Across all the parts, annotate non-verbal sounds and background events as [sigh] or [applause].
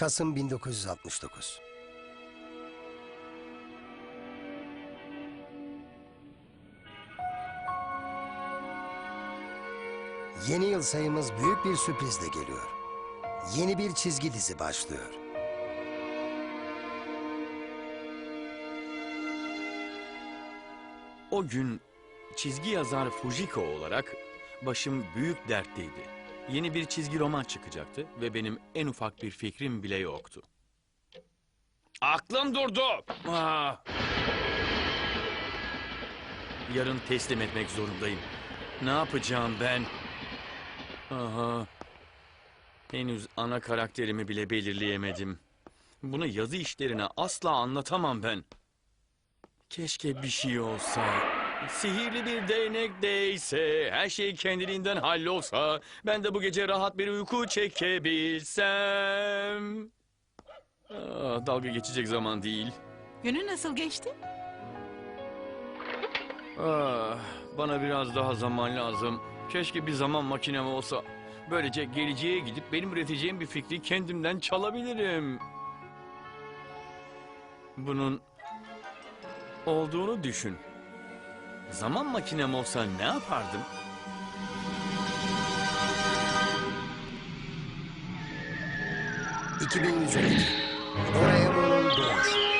Kasım 1969. Yeni yıl sayımız büyük bir sürprizle geliyor. Yeni bir çizgi dizi başlıyor. O gün çizgi yazar Fujiko olarak başım büyük dertteydi. Yeni bir çizgi roman çıkacaktı ve benim en ufak bir fikrim bile yoktu. Aklım durdu. Ah. Yarın teslim etmek zorundayım. Ne yapacağım ben? Aha. Henüz ana karakterimi bile belirleyemedim. Bunu yazı işlerine asla anlatamam ben. Keşke bir şey olsa. Sihirli bir değnek değse, her şey kendiliğinden hallolsa, ben de bu gece rahat bir uyku çekebilsem. Ah, dalga geçecek zaman değil. Günün nasıl geçti? Ah, bana biraz daha zaman lazım. Keşke bir zaman makinem olsa. Böylece geleceğe gidip benim üreteceğim bir fikri kendimden çalabilirim. Bunun olduğunu düşün. Zaman makinem olsa ne yapardım? ...2112. Doraemon'un doğuşu.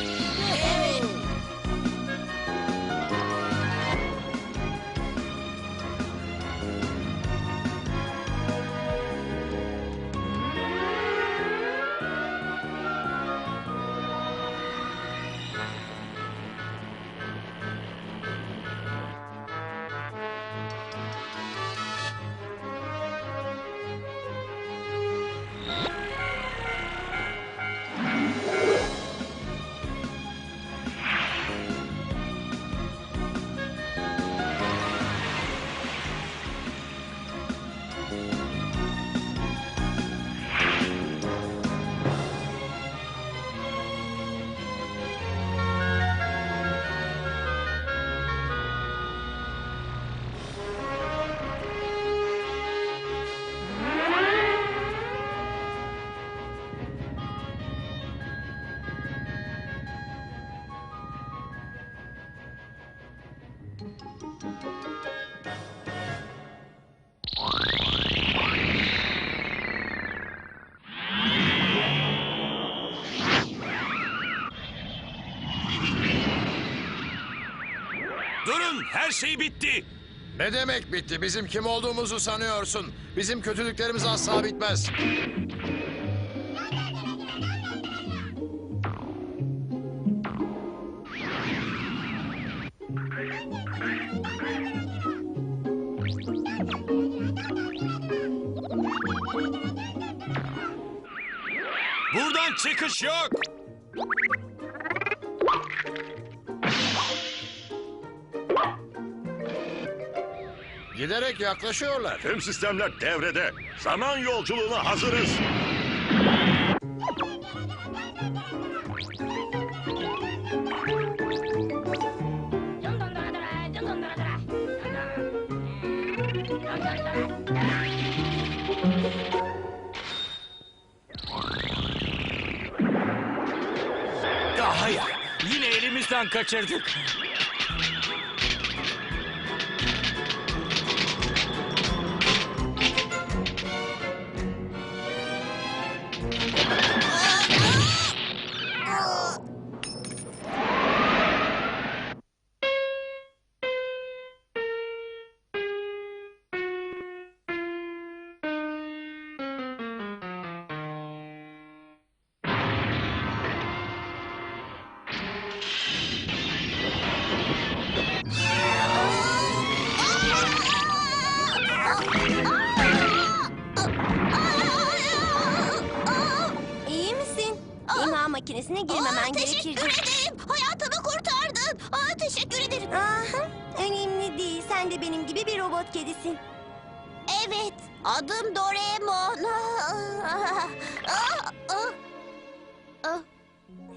Durun şey bitti. Ne demek bitti? Bizim kim olduğumuzu sanıyorsun. Bizim kötülüklerimiz asla bitmez. Buradan çıkış yok. Giderek yaklaşıyorlar. Tüm sistemler devrede. Zaman yolculuğuna hazırız. Ah, hayır, yine elimizden kaçırdık. Girmemen gerekirdi. Teşekkür ederim. Hayatımı kurtardın. Aa, teşekkür ederim. Aha, önemli değil. Sen de benim gibi bir robot kedisin. Evet, adım Doraemon. Aa. [laughs] Ah,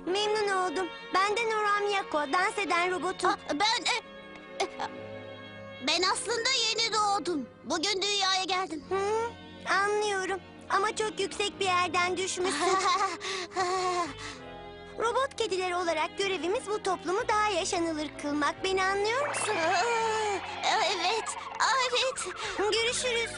Memnun oldum. Ben de Noram Yako, dans eden robotum. ah, ben... e, e, Ben aslında yeni doğdum. Bugün dünyaya geldim. Hı, anlıyorum. Ama çok yüksek bir yerden düşmüşsün. [laughs] Robot kediler olarak görevimiz bu toplumu daha yaşanılır kılmak. Beni anlıyor musun? Ah, evet, evet. Görüşürüz.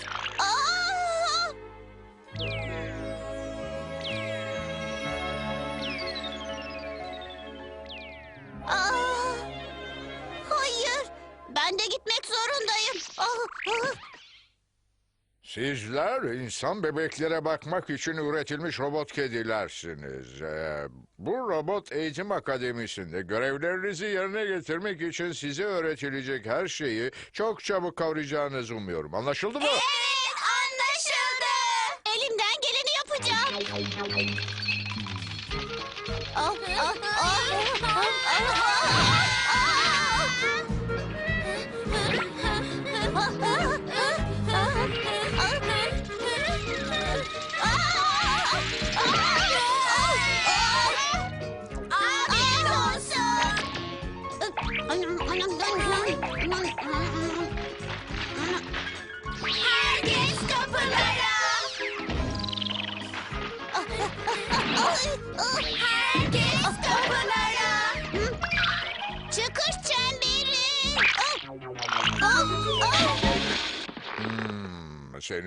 Sizler insan bebeklere bakmak için üretilmiş robot kedilersiniz. Ee, bu robot eğitim akademisinde görevlerinizi yerine getirmek için size öğretilecek her şeyi çok çabuk kavrayacağınızı umuyorum. Anlaşıldı mı? Evet, anlaşıldı. Elimden geleni yapacağım.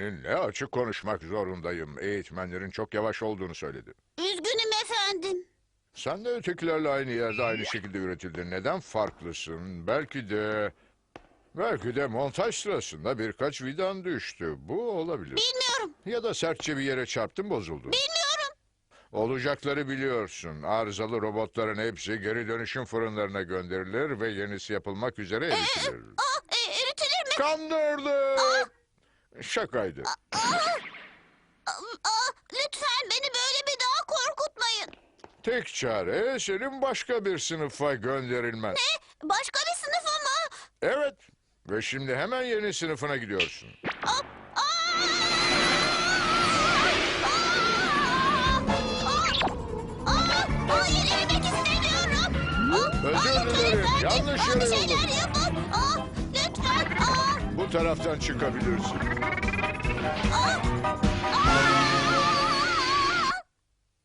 Seninle açık konuşmak zorundayım. Eğitmenlerin çok yavaş olduğunu söyledi. Üzgünüm efendim. Sen de ötekilerle aynı yerde aynı şekilde üretildin. Neden farklısın? Belki de... Belki de montaj sırasında birkaç vidan düştü. Bu olabilir. Bilmiyorum. Ya da sertçe bir yere çarptın bozuldu. Bilmiyorum. Olacakları biliyorsun. Arızalı robotların hepsi geri dönüşüm fırınlarına gönderilir ve yenisi yapılmak üzere eritilir. Aa, e, eritilir mi? Kandırdı. Şakaydı. Aa, lütfen beni böyle bir daha korkutmayın. Tek çare senin başka bir sınıfa gönderilmen. Ne? Başka bir sınıfa mı? Evet. Ve şimdi hemen yeni sınıfına gidiyorsun. Aa, aa! Aa! Aa! Hayır, yemek istemiyorum. Aa, Özür hayır, dilerim, lütfen, yanlış yere bir şeyler yapın. Bu taraftan çıkabilirsin.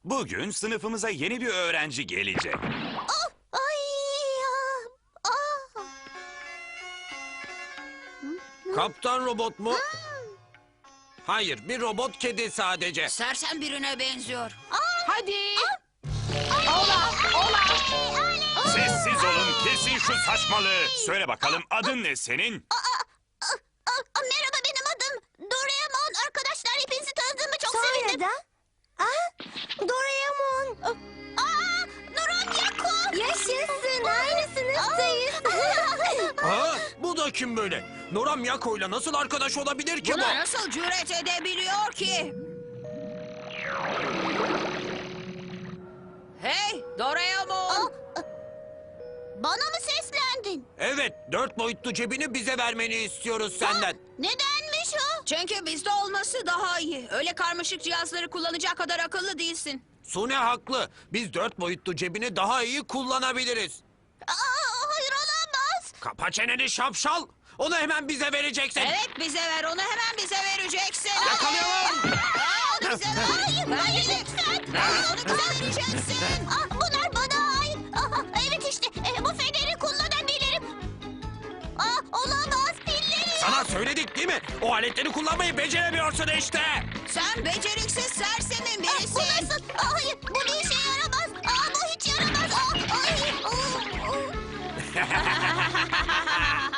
Bugün sınıfımıza yeni bir öğrenci gelecek. ay, aa. Kaptan robot mu? Hayır, bir robot kedi sadece. Sersem birine benziyor. Hadi. Sessiz olun, kesin şu saçmalığı. Söyle bakalım adın ne senin? Aa, merhaba benim adım Doraemon. Arkadaşlar hepinizi tanıdığımı çok Sonra sevindim. da... Ah, Doraemon. Aa, Nuran Yako. Yaşasın, aynı sınıftayız. Ha, [laughs] bu da kim böyle? Noram Yako'yla nasıl arkadaş olabilir ki bu? Buna nasıl cüret edebiliyor ki? Hey Doraemon! Bana mı seslendin? Evet, dört boyutlu cebini bize vermeni istiyoruz senden. Nedenmiş o? Çünkü bizde olması daha iyi. Öyle karmaşık cihazları kullanacak kadar akıllı değilsin. Sune haklı. Biz dört boyutlu cebini daha iyi kullanabiliriz. Aa, hayır olamaz. Kapa çeneni şapşal. Onu hemen bize vereceksin. Evet bize ver onu hemen bize vereceksin. Yakalıyorum. Aa, onu bize ver. Hayır, hayır lütfen. Aa, onu bize vereceksin. Aa, bunlar bana işte e, bu feneri kullanabilirim. Aa, olamaz pilleri. Sana söyledik değil mi? O aletleri kullanmayı beceremiyorsun işte. Sen beceriksiz sersemin Aa, bu birisin. nasıl? Aa, hayır bu bir işe yaramaz. Aa, bu hiç yaramaz. Aa, ay, aa, [laughs] [laughs] aa.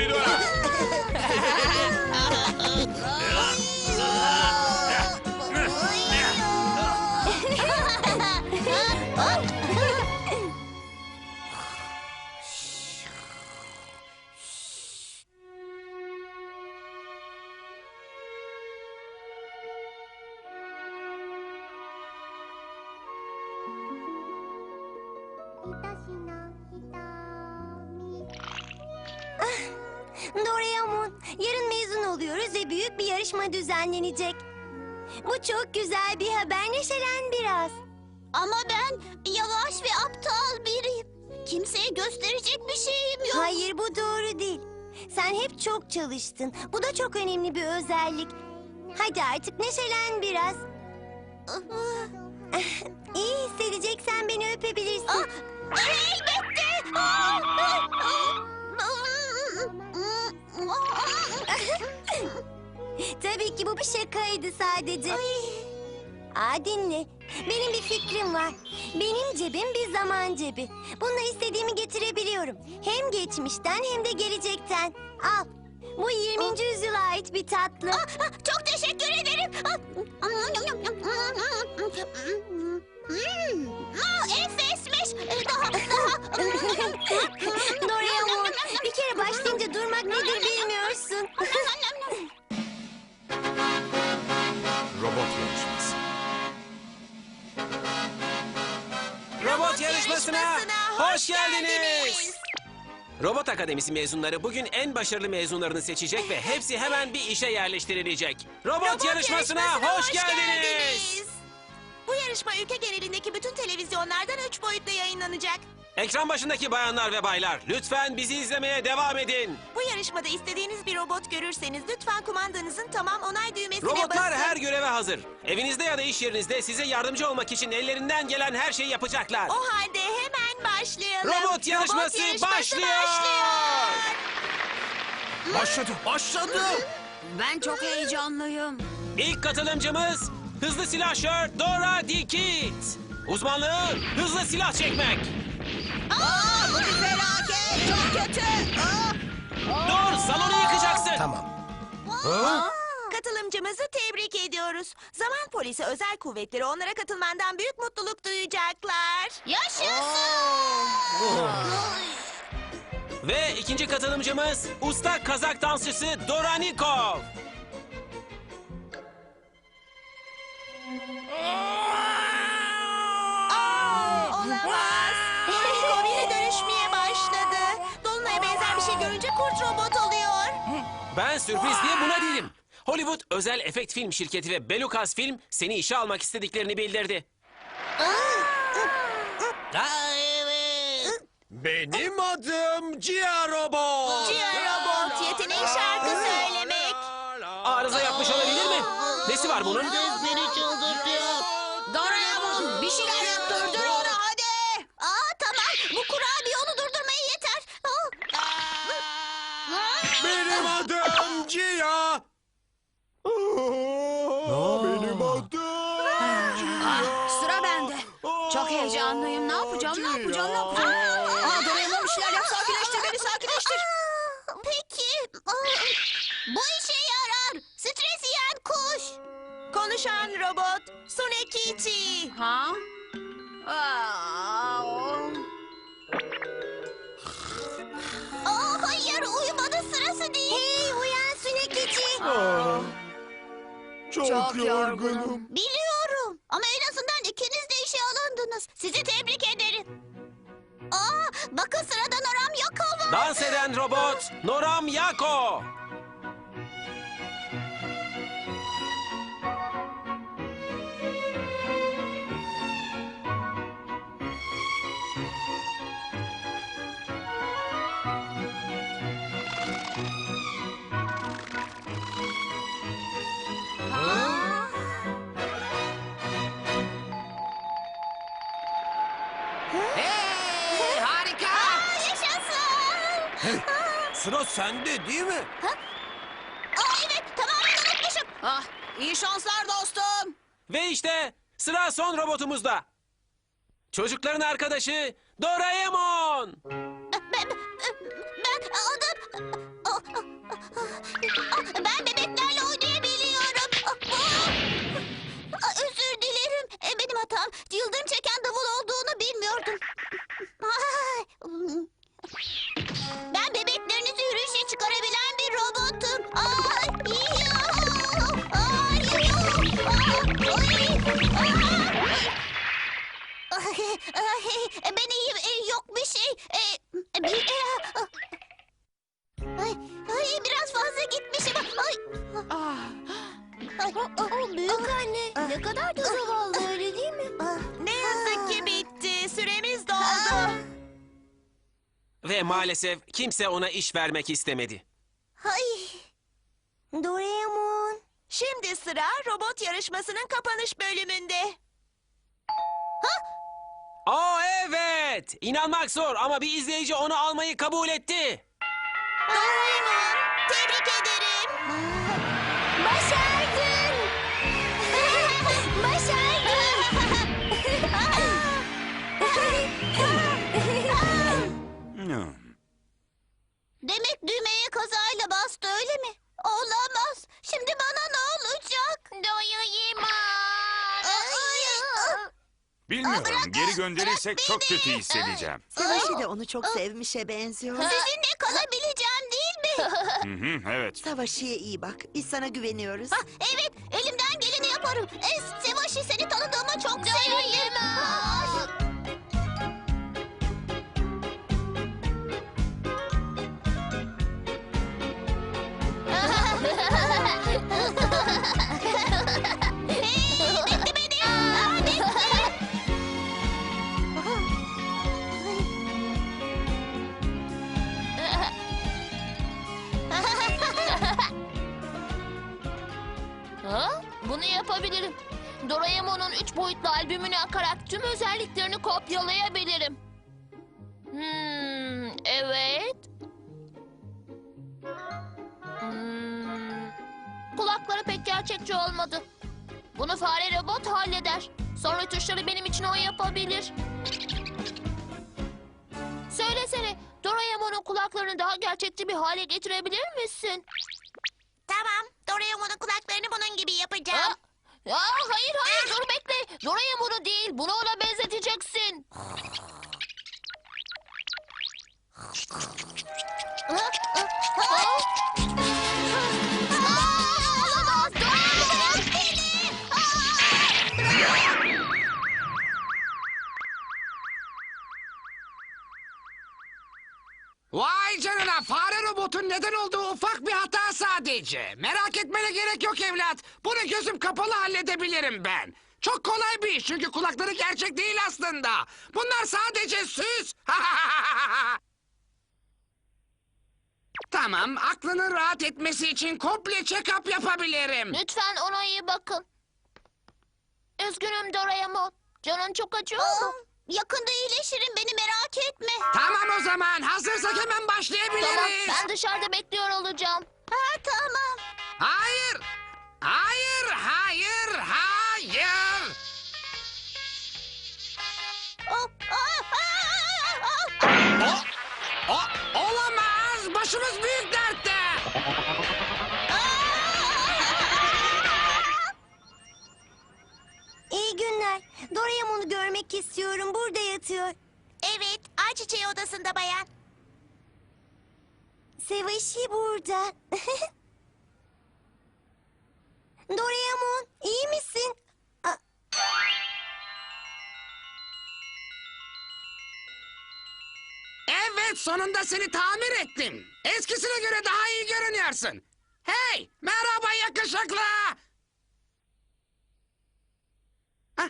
Şimdi [laughs] büyük bir yarışma düzenlenecek. Bu çok güzel bir haber. Neşelen biraz. Ama ben yavaş ve aptal biriyim. Kimseye gösterecek bir şeyim yok. Hayır bu doğru değil. Sen hep çok çalıştın. Bu da çok önemli bir özellik. Hadi artık neşelen biraz. [laughs] İyi hissedeceksen beni öpebilirsin. Tabii ki bu bir şakaydı sadece. Aa dinle. Benim bir fikrim var. Benim cebim bir zaman cebi. Bununla istediğimi getirebiliyorum. Hem geçmişten hem de gelecekten. Al. Bu 20. yüzyıla ait bir tatlı. Ah, Çok teşekkür ederim. Hmm, aa, Enfesmiş. Ee, Daha, daha. Doraemon, bir kere başlayınca durmak nedir bilmiyorsun. Robot yarışması. Robot yarışmasına hoş geldiniz. Robot Akademisi mezunları bugün en başarılı mezunlarını seçecek ve hepsi hemen bir işe yerleştirilecek. Robot, yarışmasına, hoş, geldiniz. Bu yarışma ülke genelindeki bütün televizyonlardan üç boyutlu yayınlanacak. Ekran başındaki bayanlar ve baylar lütfen bizi izlemeye devam edin. Bu yarışmada istediğiniz bir robot görürseniz lütfen kumandanızın tamam onay düğmesine Robotlar basın. her göreve hazır. Evinizde ya da iş yerinizde size yardımcı olmak için ellerinden gelen her şeyi yapacaklar. O halde hemen başlayalım. Robot yarışması başlıyor. Başladı, başladı. Ben çok heyecanlıyım. İlk katılımcımız hızlı silahşör Dora Dikit. Uzmanlığı hızlı silah çekmek. Aa, bu bir felaket. Çok kötü. Aa, Dur salonu yıkacaksın. Tamam. Katılımcımızı tebrik ediyoruz. Zaman polisi özel kuvvetleri onlara katılmandan büyük mutluluk duyacaklar. Ve ikinci katılımcımız usta kazak dansçısı Doranikov. Ben sürpriz diye buna değilim. Hollywood özel efekt film şirketi ve Belukas Film seni işe almak istediklerini bildirdi. Benim adım Cia Robot. Cia Robot, yeteneği şarkı söylemek. Arıza yapmış olabilir mi? Nesi var bunun? Doraemon Çok heyecanlıyım. Ne yapacağım, ne yapacağım, ne yapacağım? Aa, Doraemon bir şeyler yap, sakinleştir beni, sakinleştir. Peki. Aa, Bu işe yarar. Stres yiyen kuş. Konuşan robot, Sunekichi. Ha? Aa, o- Aa, hayır uyumada sırası değil. Hey uyan Sünekici. çok, Çok yorgunum. yorgunum. Biliyorum. Ama en azından işe alındınız. Sizi tebrik ederim. Aa, bakın sırada Noram Yako var. Dans eden robot Noram Yako. Sıra sende değil mi? Aa, evet tamamen unutmuşum. Ah, iyi şanslar dostum. Ve işte sıra son robotumuzda. Çocukların arkadaşı Doraemon. Büyük anne ne kadar da zavallı öyle değil mi? Ne yazık ki bitti. Süremiz doldu. Ve maalesef kimse ona iş vermek istemedi. Hay. Doraemon. Şimdi sıra robot yarışmasının kapanış bölümünde. Aa evet! İnanmak zor ama bir izleyici onu almayı kabul etti. Doraemon. Düğmeye kazayla bastı öyle mi? Olamaz. Şimdi bana ne olacak? Doyayım. Bilmiyorum. Geri gönderirsek çok kötü hissedeceğim. Savaşı da onu çok sevmişe benziyor. Sizinle kalabileceğim değil mi? Hı hı, evet. Savaşı'ya iyi bak. Biz sana güveniyoruz. Ha, evet, elimden geleni yaparım. Es, Sevaşi seni tanıdığıma çok sevindim. Bunu yapabilirim. Doraemon'un üç boyutlu albümüne akarak tüm özelliklerini kopyalayabilirim. Hmm, evet. Hmm, kulakları pek gerçekçi olmadı. Bunu fare robot halleder. Sonra tuşları benim için o yapabilir. Söylesene, Doraemon'un kulaklarını daha gerçekçi bir hale getirebilir misin? Doraemon'un kulaklarını bunun gibi yapacağım. Aa, aa, hayır hayır dur bekle. Doraemon'u değil bunu ona benzeteceksin. Olamaz, Doraemon beni! Vay canına fare robotun neden olduğu ufak bir hata sadece. Merak etmene gerek yok evlat. Bunu gözüm kapalı halledebilirim ben. Çok kolay bir iş çünkü kulakları gerçek değil aslında. Bunlar sadece süs. [laughs] tamam aklının rahat etmesi için komple check-up yapabilirim. Lütfen ona iyi bakın. Üzgünüm Doraemon. Canın çok acıyor mu? Yakında iyileşirim, beni merak etme. Tamam o zaman hazırsak hemen Tamam başlayabiliriz. ben dışarıda bekliyor olacağım. Ha, tamam. Hayır. Hayır, hayır, hayır. Oh, ah, ah, ah, O, olamaz. Başımız büyük dertte. İyi günler. Doraemon'u görmek istiyorum. Burada yatıyor. Evet, ayçiçeği odasında bayan. Sevaşi burada. [laughs] Doraemon iyi misin? Evet, sonunda seni tamir ettim. Eskisine göre daha iyi görünüyorsun. Hey, merhaba yakışıklı. Ah.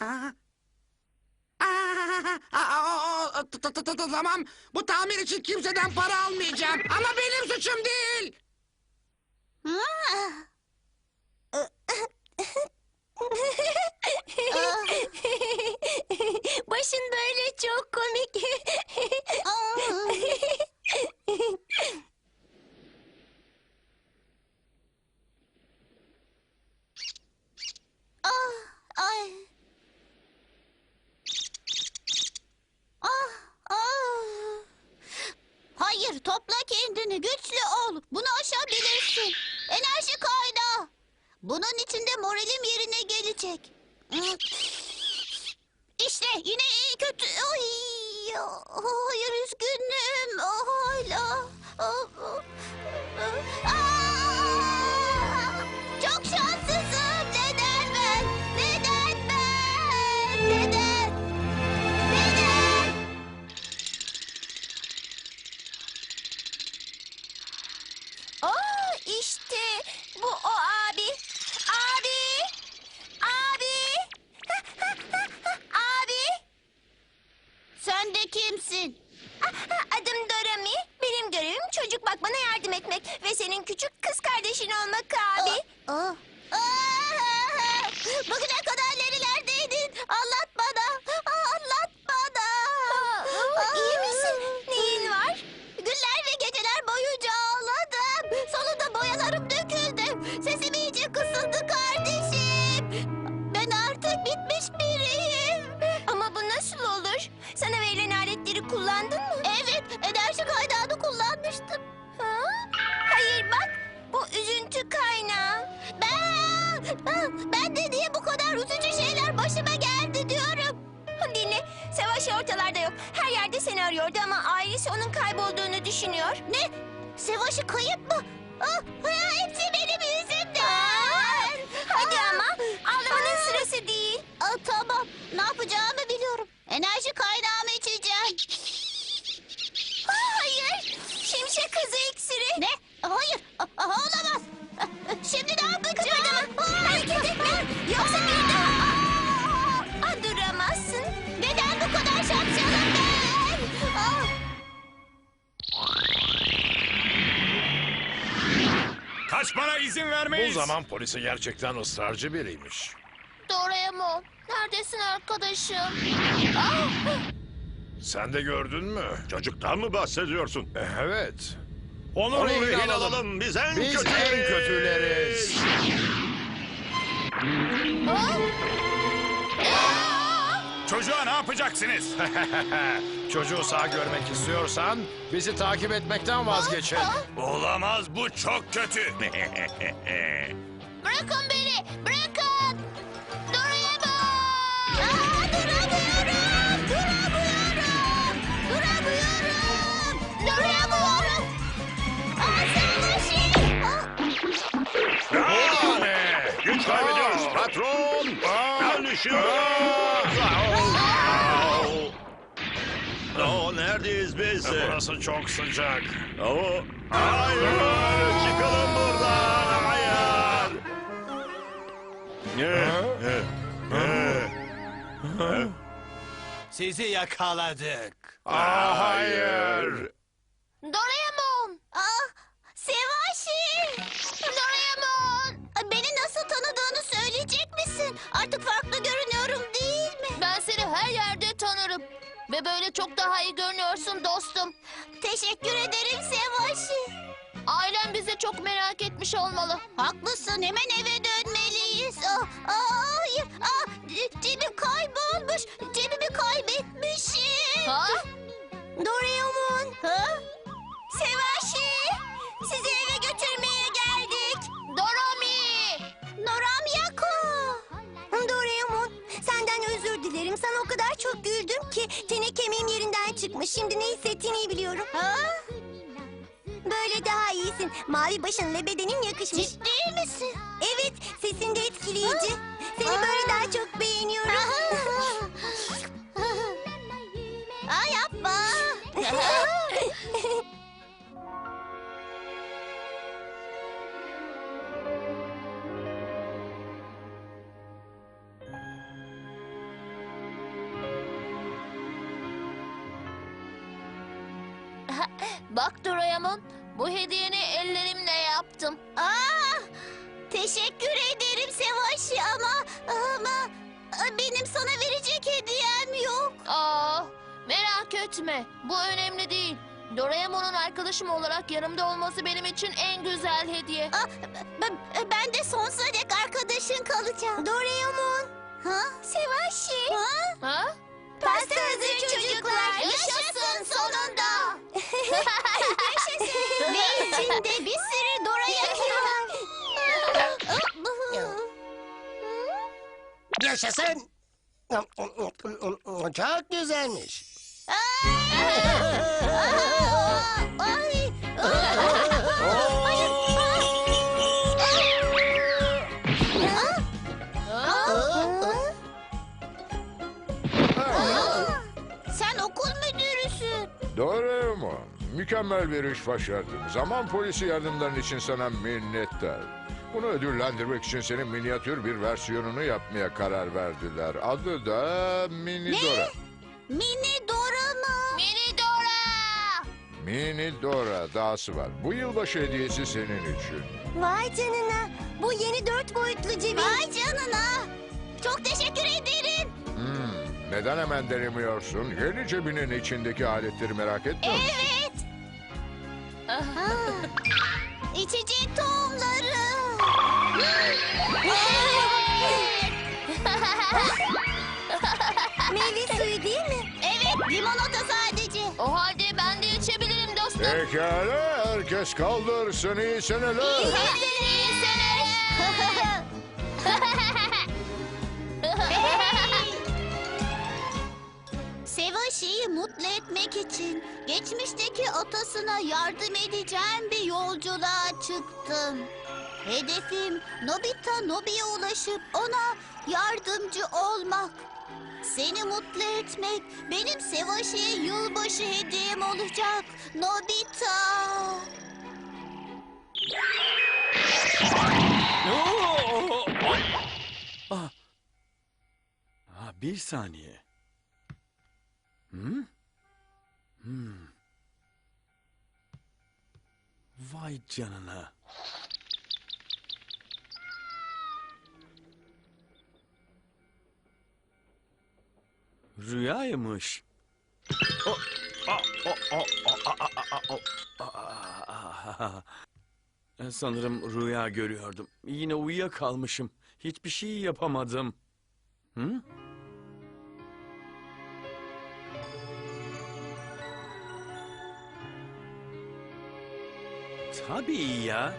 Ah. Ah, ah, ah, t- t- t- t- Tamam, bu tamir için kimseden para almayacağım. Ama benim suçum değil. [laughs] Başın böyle çok komik. Ah, ay. Hayır, topla kendini, güçlü ol. Bunu aşabilirsin. Enerji kaynağı. Bunun içinde moralim yerine gelecek. İşte yine iyi kötü. Ay, hayır üzgünüm. Çocuk bakmana yardım etmek. Ve senin küçük kız kardeşin olmak abi. Aa, Bugüne kadar? Yoksa bir daha... Aa, aa, duramazsın. Neden bu kadar şapşalım ben? Ah, Kaçmana izin Bu vermeyiz. zaman polisi gerçekten ısrarcı biriymiş. Doraemon, neredesin arkadaşım? Sen de gördün mü? Çocuktan mı bahsediyorsun? Evet. Onu, rehin alalım. Biz en Biz kötüleriz. en kötüleriz. Çocuğa ne yapacaksınız? [laughs] Çocuğu sağ görmek istiyorsan bizi takip etmekten vazgeçin. Olamaz bu çok kötü. [laughs] Bırakın beni, bırakın! Patron. Yanlışıyoruz. Oo, neredeyiz biz? Burası çok sıcak. Oo, hayır, çıkalım buradan. Hayır. Sizi yakaladık. Aa, hayır. Doraemon! Aa, Sevaşi. Doraemon! Beni nasıl tanıdığını söyleyecek misin? Artık farklı görünüyorum değil mi? Ben seni her yerde tanırım. Ve böyle çok daha iyi görünüyorsun dostum. Teşekkür ederim Sevaşi. Ailen bizi çok merak etmiş olmalı. Haklısın hemen eve dönmeliyiz. Aa, aa, hayır. Aa, cebim kaybolmuş. Cebimi kaybetmişim. Ha? Doraemon. Şimdi ne hissettiğini iyi biliyorum. Ha? Böyle daha iyisin. Mavi başın bedenin yakışmış. Ciddi misin? Evet, sesin de etkileyici. Seni bu hediyeni ellerimle yaptım. Aa, teşekkür ederim Sevaşi ama ama benim sana verecek hediyem yok. Aa, merak etme, bu önemli değil. Doraemon'un arkadaşım olarak yanımda olması benim için en güzel hediye. Aa, ben, ben de sonsuza dek arkadaşın kalacağım. Doraemon, Ha? Sevaşi. Ha? Ha? Pasta hazır çocuklar. Yaşasın sonunda. Ve içinde bir sürü Dora var. Yaşasın. Çok güzelmiş. Ay. Sen müdürüsün. Doraemon, mükemmel bir iş başardın. Zaman polisi yardımların için sana minnettar. Bunu ödüllendirmek için senin minyatür bir versiyonunu yapmaya karar verdiler. Adı da Mini Dora. Mini Dora mı? Mini Dora! Mini Dora dahası var. Bu yılbaşı hediyesi senin için. Vay canına. Bu yeni dört boyutlu cebin. Vay canına. Çok teşekkür ederim. Neden hemen denemiyorsun? Yeni cebinin içindeki aletleri merak etmiyor musun? Evet. İçecek tohumları. [laughs] Meyve suyu değil mi? evet, limonata sadece. O halde ben de içebilirim dostum. Pekala herkes kaldırsın iyi seneler. İyi seneler. [laughs] [laughs] Sevaşi'yi mutlu etmek için geçmişteki atasına yardım edeceğim bir yolculuğa çıktım. Hedefim Nobita Nobi'ye ulaşıp ona yardımcı olmak. Seni mutlu etmek benim Sevaşi'ye yılbaşı hediyem olacak. Nobita. Oo! Ah. Ah, bir saniye. Hmm? Hmm. Vay canına. Rüyaymış. [laughs] Sanırım rüya görüyordum. Yine uyuyakalmışım. Hiçbir şey yapamadım. Hı? Tabii ya.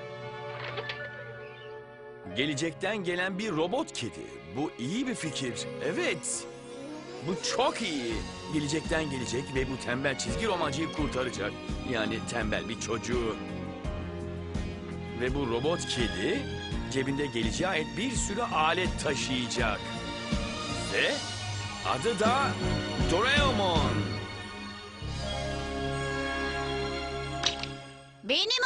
Gelecekten gelen bir robot kedi. Bu iyi bir fikir. Evet. Bu çok iyi. Gelecekten gelecek ve bu tembel çizgi romancıyı kurtaracak. Yani tembel bir çocuğu. Ve bu robot kedi cebinde geleceğe ait bir sürü alet taşıyacak. Ve adı da Doraemon. Benim